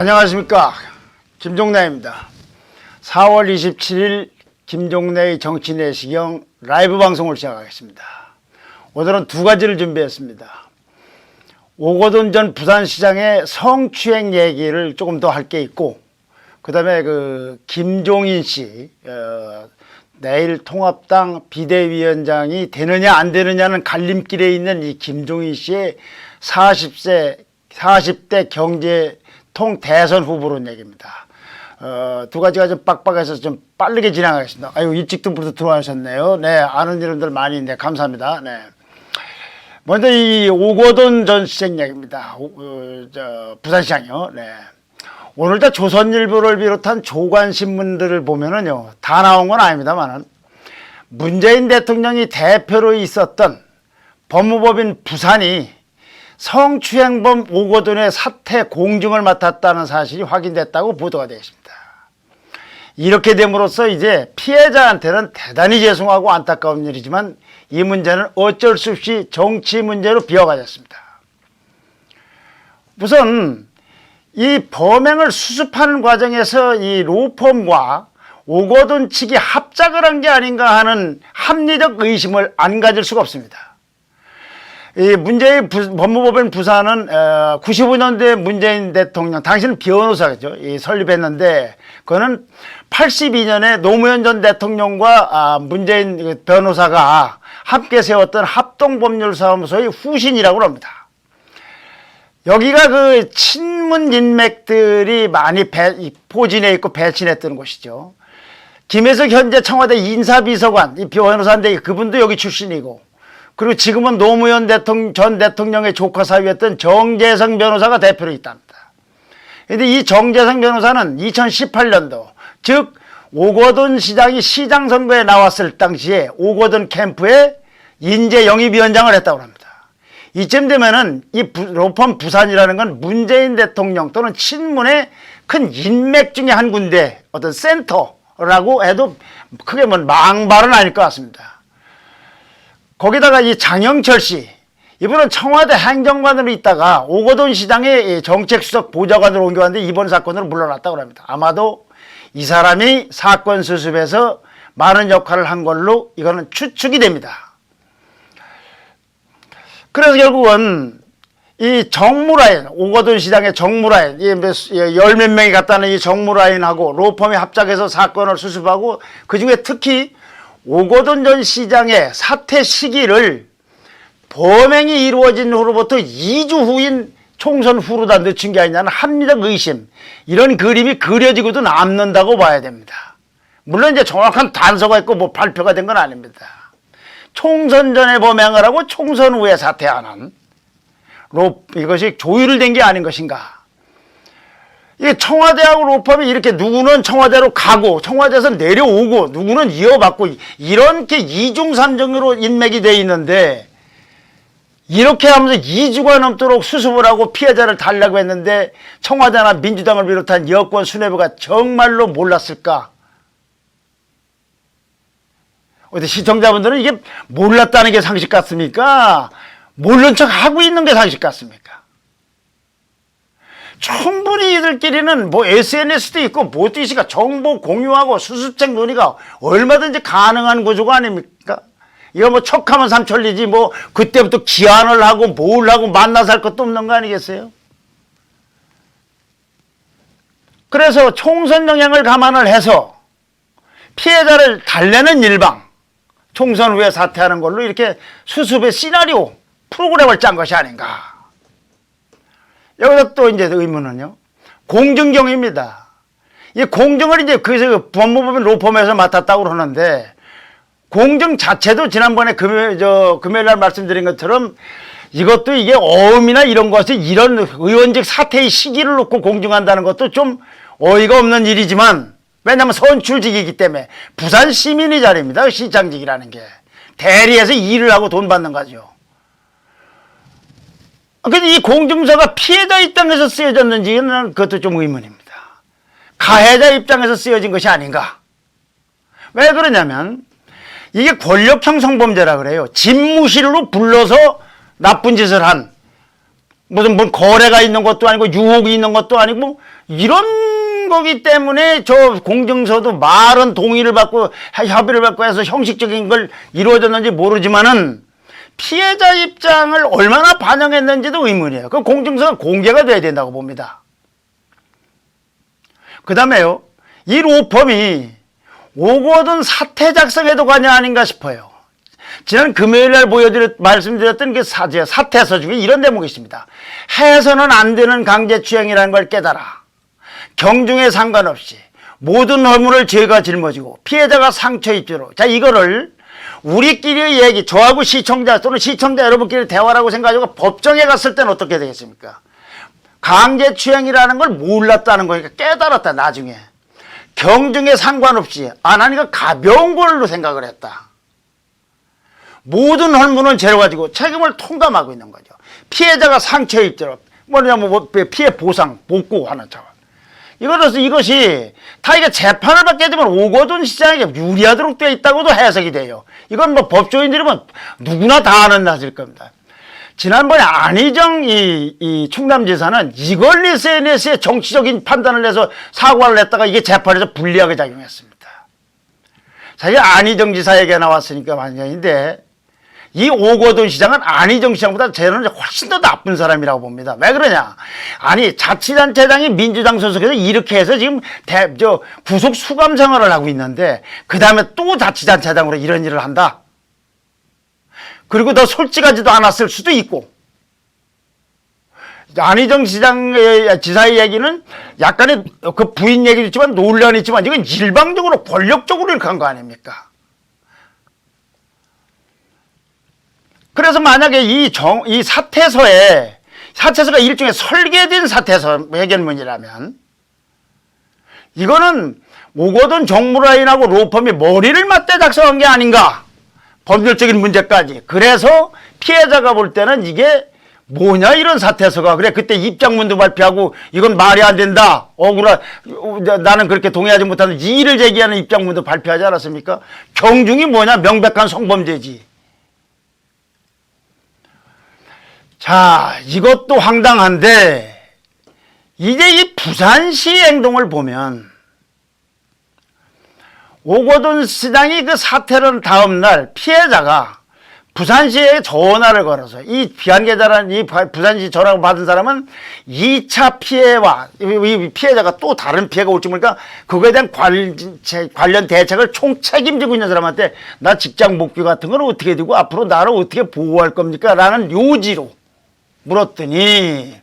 안녕하십니까. 김종래입니다. 4월 27일 김종래의 정치 내시경 라이브 방송을 시작하겠습니다. 오늘은 두 가지를 준비했습니다. 오거돈 전 부산시장의 성추행 얘기를 조금 더 할 게 있고 그 다음에 그 김종인 씨 어, 내일 통합당 비대위원장이 되느냐 안 되느냐는 갈림길에 있는 이 김종인 씨의 40세 40대 경제 통 대선 후보론 얘기입니다. 어, 두 가지가 좀 빡빡해서 좀 빠르게 진행하겠습니다. 아유 일찍부터 들어와셨네요. 네 아는 이름들 많이 있네 감사합니다. 네. 먼저 이 오거돈 전 시장 얘기입니다. 오, 어, 저 부산시장이요. 네. 오늘자 조선일보를 비롯한 조간 신문들을 보면은요 다 나온 건 아닙니다만은 문재인 대통령이 대표로 있었던 법무법인 부산이 성추행범 오거돈의 사퇴 공증을 맡았다는 사실이 확인됐다고 보도가 되어 있습니다. 이렇게 됨으로써 이제 피해자한테는 대단히 죄송하고 안타까운 일이지만 이 문제는 어쩔 수 없이 정치 문제로 비화가졌습니다. 우선 이 범행을 수습하는 과정에서 이 로펌과 오거돈 측이 합작을 한 게 아닌가 하는 합리적 의심을 안 가질 수가 없습니다. 이 문재인 부, 법무법인 부산은 어, 95년대 문재인 대통령 당시는 변호사죠. 이 설립했는데 그거는 82년에 노무현 전 대통령과 아, 문재인 그 변호사가 함께 세웠던 합동법률사무소의 후신이라고 합니다. 여기가 그 친문 인맥들이 많이 배, 포진해 있고 배친했던 곳이죠. 김혜석 현재 청와대 인사비서관, 이 변호사인데 그분도 여기 출신이고, 그리고 지금은 노무현 대통령, 전 대통령의 조카 사위였던 정재성 변호사가 대표로 있답니다. 근데 이 정재성 변호사는 2018년도, 즉, 오거돈 시장이 시장 선거에 나왔을 당시에 오거돈 캠프에 인재 영입위원장을 했다고 합니다. 이쯤 되면은 이 로펌 부산이라는 건 문재인 대통령 또는 친문의 큰 인맥 중에 한 군데 어떤 센터라고 해도 크게 뭐 망발은 아닐 것 같습니다. 거기다가 이 장영철 씨 이분은 청와대 행정관으로 있다가 오거돈 시장의 정책수석 보좌관으로 옮겨왔는데 이번 사건으로 물러났다고 합니다. 아마도 이 사람이 사건 수습에서 많은 역할을 한 걸로 이거는 추측이 됩니다. 그래서 결국은 이 정무라인, 오거돈 시장의 정무라인, 열 몇 명이 갔다는 이 정무라인하고 로펌이 합작해서 사건을 수습하고 그 중에 특히 오거돈 전 시장의 사퇴 시기를 범행이 이루어진 후로부터 2주 후인 총선 후로 다 늦춘 게 아니냐는 합리적 의심, 이런 그림이 그려지고도 남는다고 봐야 됩니다. 물론 이제 정확한 단서가 있고 뭐 발표가 된 건 아닙니다. 총선 전에 범행을 하고 총선 후에 사퇴하는 로, 이것이 조율된 게 아닌 것인가. 이게 청와대하고 로펌이 이렇게 누구는 청와대로 가고 청와대에서 내려오고 누구는 이어받고 이렇게 이중삼중으로 인맥이 돼 있는데 이렇게 하면서 2주가 넘도록 수습을 하고 피해자를 달라고 했는데 청와대나 민주당을 비롯한 여권 수뇌부가 정말로 몰랐을까? 어디 시청자분들은 이게 몰랐다는 게 상식 같습니까? 모른 척 하고 있는 게 상식 같습니까? 충분히 이들끼리는 뭐 SNS도 있고 있으니까 정보 공유하고 수습책 논의가 얼마든지 가능한 구조가 아닙니까? 이거 뭐 척하면 삼천리지 뭐 그때부터 기한을 하고 뭘 하고 만나서 할 것도 없는 거 아니겠어요? 그래서 총선 영향을 감안을 해서 피해자를 달래는 일방 총선 후에 사퇴하는 걸로 이렇게 수습의 시나리오 프로그램을 짠 것이 아닌가. 여기서 또 이제 의문은요. 공증경입니다. 이 공증을 이제 그래서 법무법인 로펌에서 맡았다고 그러는데 공증 자체도 지난번에 금요일, 저, 금요일 날 말씀드린 것처럼 이것도 이게 어음이나 이런 것이 이런 의원직 사퇴의 시기를 놓고 공증한다는 것도 좀 어이가 없는 일이지만 왜냐하면 선출직이기 때문에 부산 시민의 자리입니다. 시장직이라는 게. 대리에서 일을 하고 돈 받는 거죠. 근데 이 공증서가 피해자 입장에서 쓰여졌는지는 그것도 좀 의문입니다. 가해자 입장에서 쓰여진 것이 아닌가. 왜 그러냐면 이게 권력형 성범죄라 그래요. 집무실로 불러서 나쁜 짓을 한 무슨 뭔 거래가 있는 것도 아니고 유혹이 있는 것도 아니고 이런 거기 때문에 저 공증서도 말은 동의를 받고 협의를 받고 해서 형식적인 걸 이루어졌는지 모르지만은 피해자 입장을 얼마나 반영했는지도 의문이에요. 그 공증서는 공개가 돼야 된다고 봅니다. 그 다음에요. 이 로펌이 오거든 사태 작성에도 관여 아닌가 싶어요. 지난 금요일 날 보여드렸, 말씀드렸던 그 사제, 사태서 중에 이런 대목이 있습니다. 해서는 안 되는 강제추행이라는 걸 깨달아. 경중에 상관없이 모든 허물을 죄가 짊어지고 피해자가 상처 입도록. 자, 이거를 우리끼리 얘기, 저하고 시청자 또는 시청자 여러분끼리 대화라고 생각하고 법정에 갔을 때는 어떻게 되겠습니까? 강제 추행이라는 걸 몰랐다는 거니까 깨달았다, 나중에. 경중에 상관없이 안 하니까 가벼운 걸로 생각을 했다. 모든 헐문을 죄로 가지고 책임을 통감하고 있는 거죠. 피해자가 상처 입도록 뭐냐면 뭐 피해 보상, 복구 하는 차원. 이거로서 이것이 다 이게 재판을 받게 되면 오거돈 시장에게 유리하도록 되어 있다고도 해석이 돼요. 이건 뭐 법조인들이면 누구나 다 아는 낮일 겁니다. 지난번에 안희정 이, 이 충남지사는 이걸 SNS에 정치적인 판단을 해서 사과를 했다가 이게 재판에서 불리하게 작용했습니다. 사실 안희정 지사에게 나왔으니까 만약인데 이 오거돈 시장은 안희정 시장보다 저는 훨씬 더 나쁜 사람이라고 봅니다. 왜 그러냐? 아니 자치단체장이 민주당 소속해서 이렇게 해서 지금 대, 저 구속 수감 생활을 하고 있는데 그 다음에 또 자치단체장으로 이런 일을 한다. 그리고 더 솔직하지도 않았을 수도 있고. 안희정 시장의 지사의 얘기는 약간의 그 부인 얘기도 있지만 논란이 있지만 이건 일방적으로 권력적으로 이렇게 한 거 아닙니까? 그래서 만약에 이 정, 이 사태서에, 사태서가 일종의 설계된 사태서 해결문이라면, 이거는 오거돈 정무라인하고 로펌이 머리를 맞대 작성한 게 아닌가. 법률적인 문제까지. 그래서 피해자가 볼 때는 이게 뭐냐 이런 사태서가. 그래 그때 입장문도 발표하고 이건 말이 안 된다. 억울하 나는 그렇게 동의하지 못하는 이의를 제기하는 입장문도 발표하지 않았습니까? 경중이 뭐냐? 명백한 성범죄지 자, 이것도 황당한데, 이제 이 부산시 행동을 보면, 오거돈 시장이 그 사태를 다음날 피해자가 부산시에 전화를 걸어서 이 비한계좌라는 이 부산시 전화를 받은 사람은 2차 피해와 이 피해자가 또 다른 피해가 올지 모르니까 그거에 대한 관련 대책을 총 책임지고 있는 사람한테 나 직장 복귀 같은 건 어떻게 되고 앞으로 나를 어떻게 보호할 겁니까? 라는 요지로 물었더니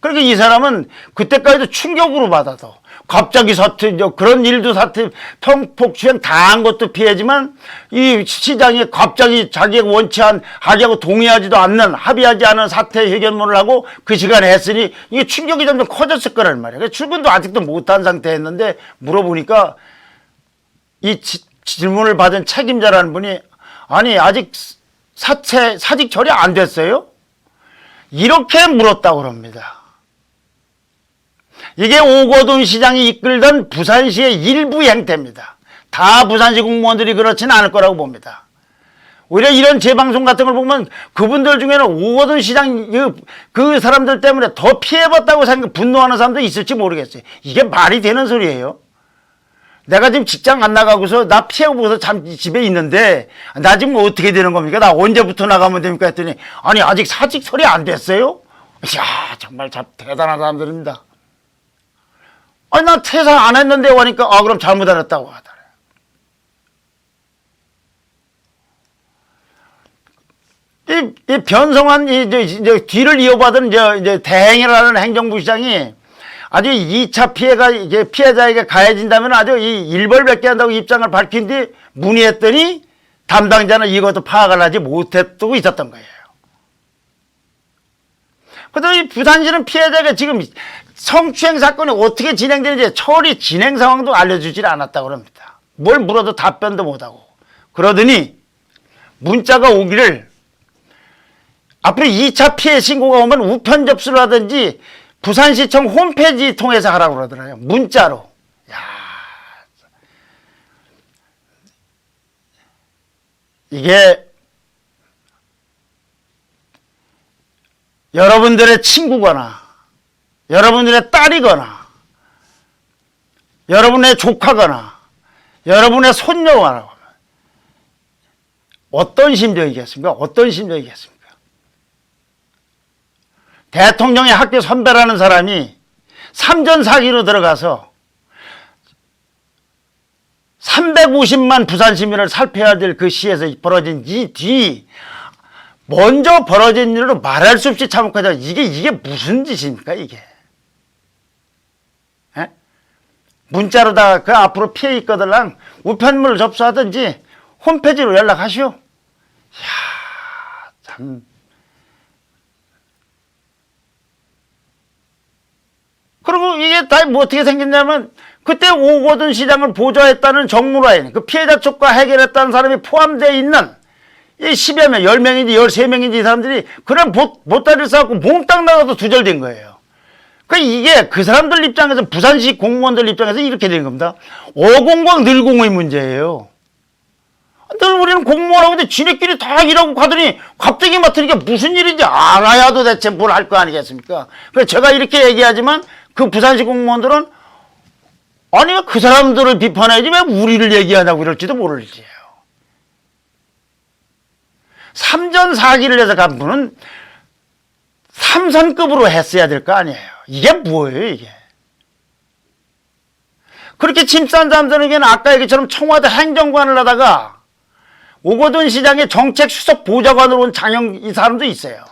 그러니까 이 사람은 그때까지도 충격으로 받아서 갑자기 사태 그런 일도 사태 평폭주행 당한 것도 피해지만 이 시장이 갑자기 자기가 원치 않 하자고 동의하지도 않는 합의하지 않은 사태 해결문을 하고 그 시간에 했으니 이게 충격이 점점 커졌을 거란 말이야. 출근도 아직도 못한 상태였는데 물어보니까 이 지, 질문을 받은 책임자라는 분이 아니 아직 사채 사직 처리 안 됐어요? 이렇게 물었다고 합니다. 이게 오거돈 시장이 이끌던 부산시의 일부 행태입니다. 다 부산시 공무원들이 그렇지는 않을 거라고 봅니다. 오히려 이런 재방송 같은 걸 보면 그분들 중에는 오거돈 시장 그, 그 사람들 때문에 더 피해봤다고 생각 분노하는 사람도 있을지 모르겠어요. 이게 말이 되는 소리예요. 내가 지금 직장 안 나가고서 나 피해보고서 참 집에 있는데 나 지금 어떻게 되는 겁니까? 나 언제부터 나가면 됩니까? 했더니 아니 아직 사직 처리 안 됐어요? 이야 정말 참 대단한 사람들입니다. 아니 나 퇴사 안 했는데 오니까 아 그럼 잘못 알았다고 하더래. 이, 이 변성한 이, 저, 저 뒤를 이어받은 저, 이제 대행이라는 행정부 시장이 아주 2차 피해가 이제 피해자에게 가해진다면 아주 이 일벌백계 한다고 입장을 밝힌 뒤 문의했더니 담당자는 이것도 파악을 하지 못했고 있었던 거예요. 그래서 이 부산시는 피해자가 지금 성추행 사건이 어떻게 진행되는지 처리 진행 상황도 알려주질 않았다고 합니다. 뭘 물어도 답변도 못하고. 그러더니 문자가 오기를 앞으로 2차 피해 신고가 오면 우편 접수를 하든지 부산시청 홈페이지 통해서 하라고 그러더라고요. 문자로. 야. 이게 여러분들의 친구거나 여러분들의 딸이거나 여러분의 조카거나 여러분의 손녀거나 어떤 심정이겠습니까? 어떤 심정이겠습니까? 대통령의 학교 선배라는 사람이 삼전 사기로 들어가서 350만 부산 시민을 살펴야 될 그 시에서 벌어진 이 뒤 먼저 벌어진 일로 말할 수 없이 참혹하다. 이게 이게 무슨 짓입니까 이게? 에? 문자로다가 그 앞으로 피해 있거들랑 우편물을 접수하든지 홈페이지로 연락하시오. 이야 참. 그리고 이게 다 뭐 어떻게 생겼냐면 그때 오거든 시장을 보좌했다는 정무라인 그 피해자 쪽과 해결했다는 사람이 포함되어 있는 이 10여 명, 10명인지 13명인지 이 사람들이 그런 보, 보따리를 싸갖고 몽땅 나가도 두절된 거예요. 그 이게 그 사람들 입장에서 부산시 공무원들 입장에서 이렇게 된 겁니다. 5공과 늘공의 문제예요. 늘 우리는 공무원하고 지네끼리 다 일하고 가더니 갑자기 맡으니까 무슨 일인지 알아야 도대체 뭘 할 거 아니겠습니까? 그래서 제가 이렇게 얘기하지만 그 부산시 공무원들은 아니 그 사람들을 비판해야지 왜 우리를 얘기하냐고 이럴지도 모를지요. 삼전 사기를 해서 간 분은 삼선급으로 했어야 될 거 아니에요. 이게 뭐예요 이게? 그렇게 사람들에게는 아까 얘기처럼 청와대 행정관을 하다가 오거돈 시장의 정책 수석 보좌관으로 온 장영 이 사람도 있어요.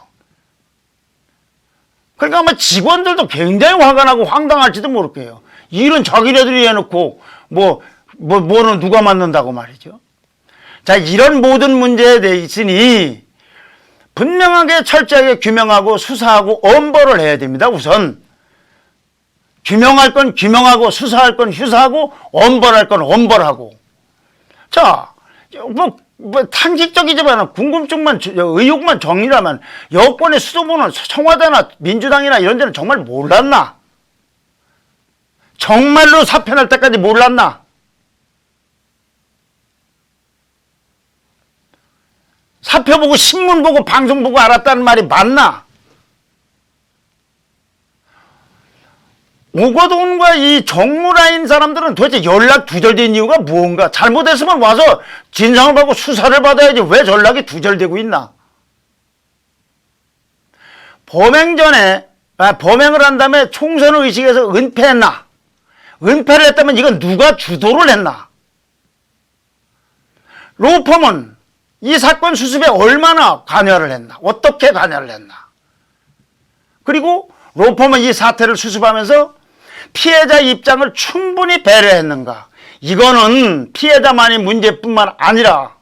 그러니까 아마 직원들도 굉장히 화가 나고 황당할지도 모를 거예요. 일은 자기네들이 해놓고 뭐, 뭐, 뭐는 누가 맡는다고 말이죠. 자, 이런 모든 문제에 대해 있으니 분명하게 철저하게 규명하고 수사하고 엄벌을 해야 됩니다. 우선. 규명할 건 규명하고 수사할 건 수사하고 엄벌할 건 엄벌하고. 자, 뭐, 뭐 상식적이지만 궁금증만 의혹만 정리라면 여권의 수도부는 청와대나 민주당이나 이런 데는 정말 몰랐나? 정말로 사표 날 때까지 몰랐나? 사표 보고 신문 보고 방송 보고 알았다는 말이 맞나? 오거돈과 이 정무라인 사람들은 도대체 연락 두절된 이유가 무언가? 잘못했으면 와서 진상을 받고 수사를 받아야지 왜 연락이 두절되고 있나? 범행 전에, 아, 범행을 한 다음에 총선 의식에서 은폐했나? 은폐를 했다면 이건 누가 주도를 했나? 로펌은 이 사건 수습에 얼마나 관여를 했나? 어떻게 관여를 했나? 그리고 로펌은 이 사태를 수습하면서 피해자 입장을 충분히 배려했는가? 이거는 피해자만이 문제뿐만 아니라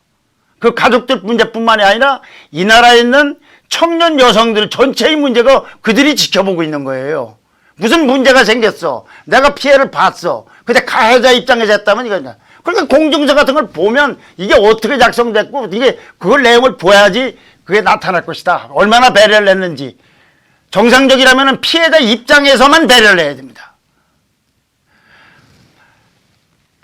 그 가족들 문제뿐만이 아니라 이 나라에 있는 청년 여성들 전체의 문제가 그들이 지켜보고 있는 거예요. 무슨 문제가 생겼어. 내가 피해를 봤어. 근데 가해자 입장에서 했다면 이거냐. 그러니까 공증서 같은 걸 보면 이게 어떻게 작성됐고 이게 그걸 내용을 보야지 그게 나타날 것이다. 얼마나 배려를 했는지. 정상적이라면 피해자 입장에서만 배려를 해야 됩니다.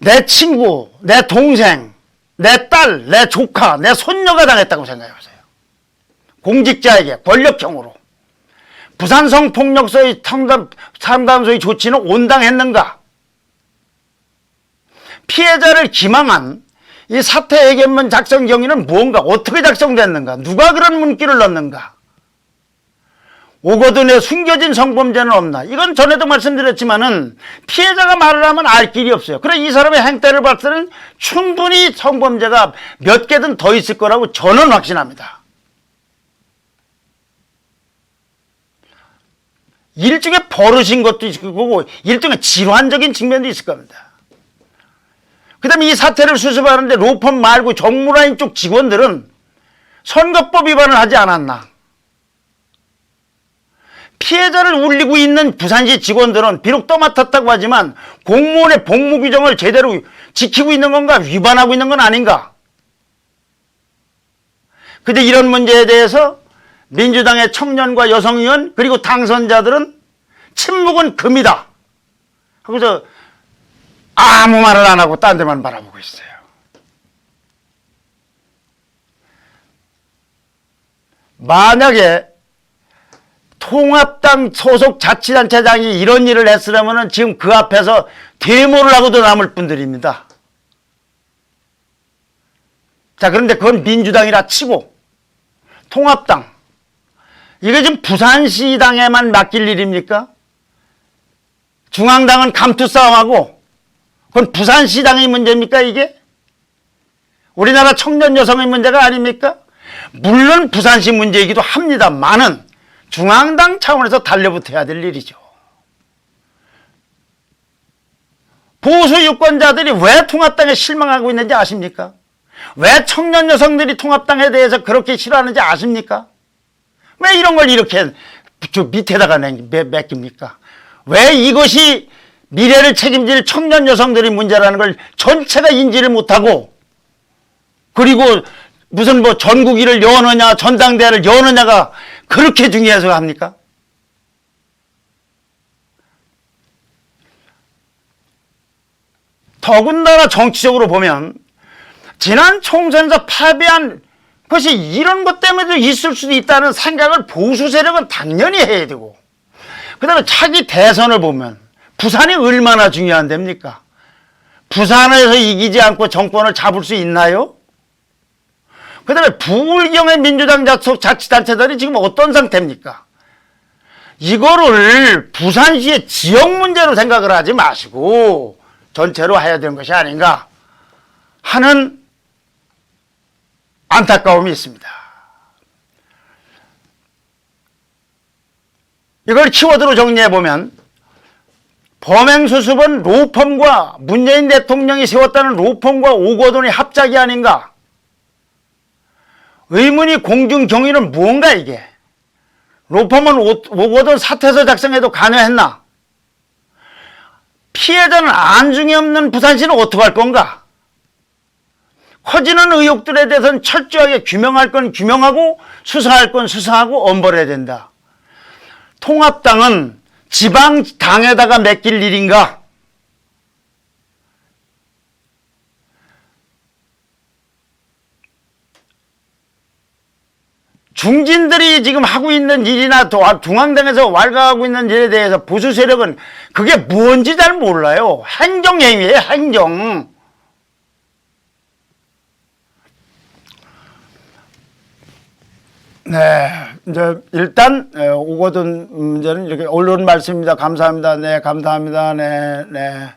내 친구, 내 동생, 내 딸, 내 조카, 내 손녀가 당했다고 생각해 보세요. 공직자에게 권력형으로. 부산 성 폭력소의 상담, 상담소의 조치는 온당했는가? 피해자를 기망한 이 사태 해결문 작성 경위는 무언가 어떻게 작성됐는가? 누가 그런 문기를 넣는가? 오거든에 숨겨진 성범죄는 없나? 이건 전에도 말씀드렸지만은 피해자가 말을 하면 알 길이 없어요. 그래 이 사람의 행태를 봤을 때는 충분히 성범죄가 몇 개든 더 있을 거라고 저는 확신합니다. 일종의 버릇인 것도 있을 거고 일종의 질환적인 측면도 있을 겁니다. 그 다음에 이 사태를 수습하는데 로펌 말고 정무라인 쪽 직원들은 선거법 위반을 하지 않았나? 피해자를 울리고 있는 부산시 직원들은 비록 떠맡았다고 하지만 공무원의 복무 규정을 제대로 지키고 있는 건가 위반하고 있는 건 아닌가? 근데 이런 문제에 대해서 민주당의 청년과 여성의원 그리고 당선자들은 침묵은 금이다. 하고서 아무 말을 안 하고 딴 데만 바라보고 있어요. 만약에 통합당 소속 자치단체장이 이런 일을 했으려면 지금 그 앞에서 데모를 하고도 남을 분들입니다. 자, 그런데 그건 민주당이라 치고 통합당 이게 지금 부산시당에만 맡길 일입니까? 중앙당은 감투 싸움하고 그건 부산시당의 문제입니까 이게? 우리나라 청년 여성의 문제가 아닙니까? 물론 부산시 문제이기도 합니다만은 중앙당 차원에서 달려붙어야 될 일이죠. 보수 유권자들이 왜 통합당에 실망하고 있는지 아십니까? 왜 청년 여성들이 통합당에 대해서 그렇게 싫어하는지 아십니까? 왜 이런 걸 이렇게 저 밑에다가 맡깁니까? 왜 이것이 미래를 책임질 청년 여성들의 문제라는 걸 전체가 인지를 못하고 그리고 무슨 뭐 전국일을 여느냐 전당대회를 여느냐가 그렇게 중요해서 합니까? 더군다나 정치적으로 보면 지난 총선에서 패배한 것이 이런 것 때문에도 있을 수도 있다는 생각을 보수 세력은 당연히 해야 되고 그 다음에 차기 대선을 보면 부산이 얼마나 중요한 데입니까? 부산에서 이기지 않고 정권을 잡을 수 있나요? 그 다음에 부울경의 민주당 자속 자치단체들이 지금 어떤 상태입니까? 이거를 부산시의 지역 문제로 생각을 하지 마시고 전체로 해야 되는 것이 아닌가 하는 안타까움이 있습니다. 이걸 키워드로 정리해 보면 범행 수습은 로펌과 문재인 대통령이 세웠다는 로펌과 오거돈의 합작이 아닌가? 의문이 공중 경위는 뭔가 이게? 로펌은 오- 오거돈 사퇴서 작성해도 관여했나? 피해자는 안중에 없는 부산시는 어떻게 할 건가? 커지는 의혹들에 대해서는 철저하게 규명할 건 규명하고 수사할 건 수사하고 엄벌해야 된다. 통합당은 지방 당에다가 맡길 일인가? 중진들이 지금 하고 있는 일이나 또 중앙당에서 왈가하고 있는 일에 대해서 보수 세력은 그게 뭔지 잘 몰라요. 행정행위예요, 행정. 네, 이제 일단 에, 오거돈 문제는 이렇게 언론 말씀입니다. 감사합니다. 네, 감사합니다. 네, 네.